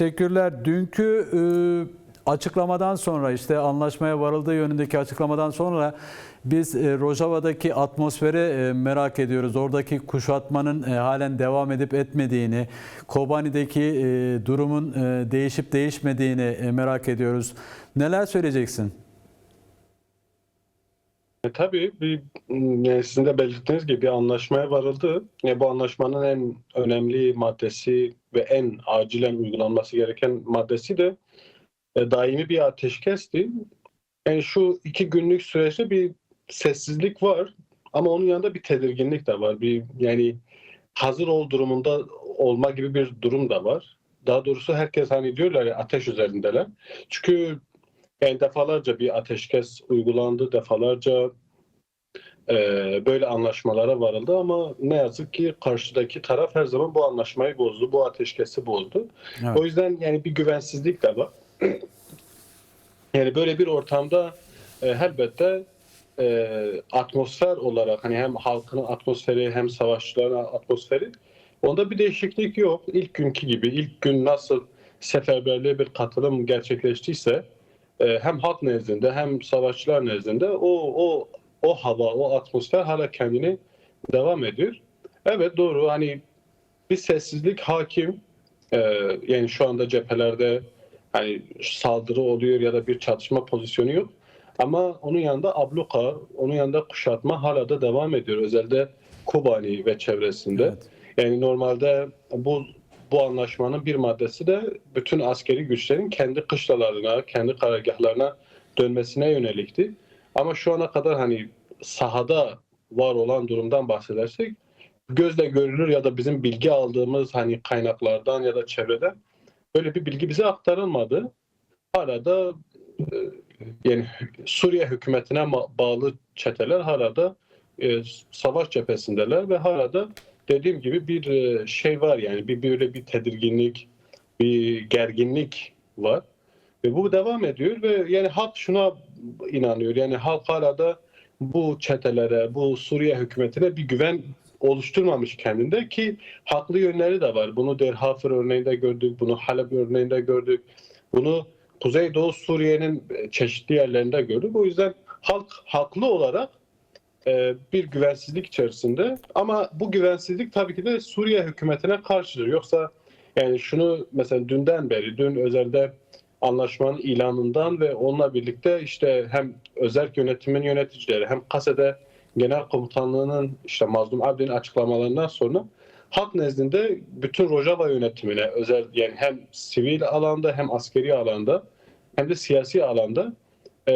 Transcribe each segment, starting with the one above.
Teşekkürler. Dünkü e, açıklamadan sonra işte anlaşmaya varıldığı yönündeki açıklamadan sonra biz e, Rojava'daki atmosferi e, merak ediyoruz. Oradaki kuşatmanın e, halen devam edip etmediğini, Kobani'deki e, durumun e, değişip değişmediğini e, merak ediyoruz. Neler söyleyeceksin? E, tabii bir, yani sizin de belirttiğiniz gibi bir anlaşmaya varıldı. E, bu anlaşmanın en önemli maddesi ve en acilen uygulanması gereken maddesi de e, daimi bir ateşkesti. Yani şu iki günlük süreçte bir sessizlik var ama onun yanında bir tedirginlik de var. Bir yani hazır ol durumunda olma gibi bir durum da var. Daha doğrusu herkes hani diyorlar ya ateş üzerindeler. Çünkü yani defalarca bir ateşkes uygulandı, defalarca e, böyle anlaşmalara varıldı ama ne yazık ki karşıdaki taraf her zaman bu anlaşmayı bozdu, bu ateşkesi bozdu. Evet. O yüzden yani bir güvensizlik de var. yani böyle bir ortamda e, elbette e, atmosfer olarak hani hem halkın atmosferi hem savaşçıların atmosferi onda bir değişiklik yok. İlk günkü gibi ilk gün nasıl seferberliğe bir katılım gerçekleştiyse hem halk nezdinde hem savaşçılar nezdinde o o o hava, o atmosfer hala kendini devam ediyor. Evet doğru hani bir sessizlik hakim. E, yani şu anda cephelerde hani saldırı oluyor ya da bir çatışma pozisyonu yok. Ama onun yanında abluka, onun yanında kuşatma hala da devam ediyor. Özellikle Kobani ve çevresinde. Evet. Yani normalde bu bu anlaşmanın bir maddesi de bütün askeri güçlerin kendi kışlalarına, kendi karargahlarına dönmesine yönelikti. Ama şu ana kadar hani sahada var olan durumdan bahsedersek gözle görülür ya da bizim bilgi aldığımız hani kaynaklardan ya da çevreden böyle bir bilgi bize aktarılmadı. Hala da e, yani Suriye hükümetine bağlı çeteler hala da e, savaş cephesindeler ve hala da dediğim gibi bir e, şey var yani bir böyle bir tedirginlik, bir gerginlik var. Ve bu devam ediyor ve yani halk şuna inanıyor. Yani halk hala da bu çetelere, bu Suriye hükümetine bir güven oluşturmamış kendinde ki haklı yönleri de var. Bunu Derhafır örneğinde gördük, bunu Halep örneğinde gördük. Bunu Kuzeydoğu Suriye'nin çeşitli yerlerinde gördük. O yüzden halk haklı olarak bir güvensizlik içerisinde. Ama bu güvensizlik tabii ki de Suriye hükümetine karşıdır. Yoksa yani şunu mesela dünden beri, dün özelde anlaşmanın ilanından ve onunla birlikte işte hem özel yönetimin yöneticileri hem Kase'de genel komutanlığının işte Mazlum Abdi'nin açıklamalarından sonra halk nezdinde bütün Rojava yönetimine özel yani hem sivil alanda hem askeri alanda hem de siyasi alanda e,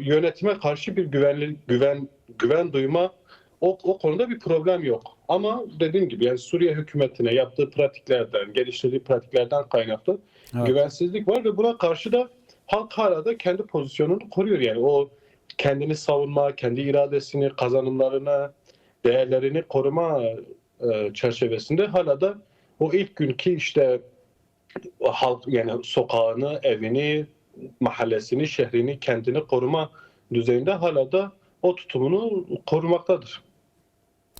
yönetime karşı bir güvenli güven güven duyma o, o konuda bir problem yok. Ama dediğim gibi yani Suriye hükümetine yaptığı pratiklerden, geliştirdiği pratiklerden kaynaklı Evet. güvensizlik var ve buna karşı da halk hala da kendi pozisyonunu koruyor. Yani o kendini savunma, kendi iradesini, kazanımlarını, değerlerini koruma e, çerçevesinde hala da o ilk günkü işte halk yani sokağını, evini, mahallesini, şehrini, kendini koruma düzeyinde hala da o tutumunu korumaktadır.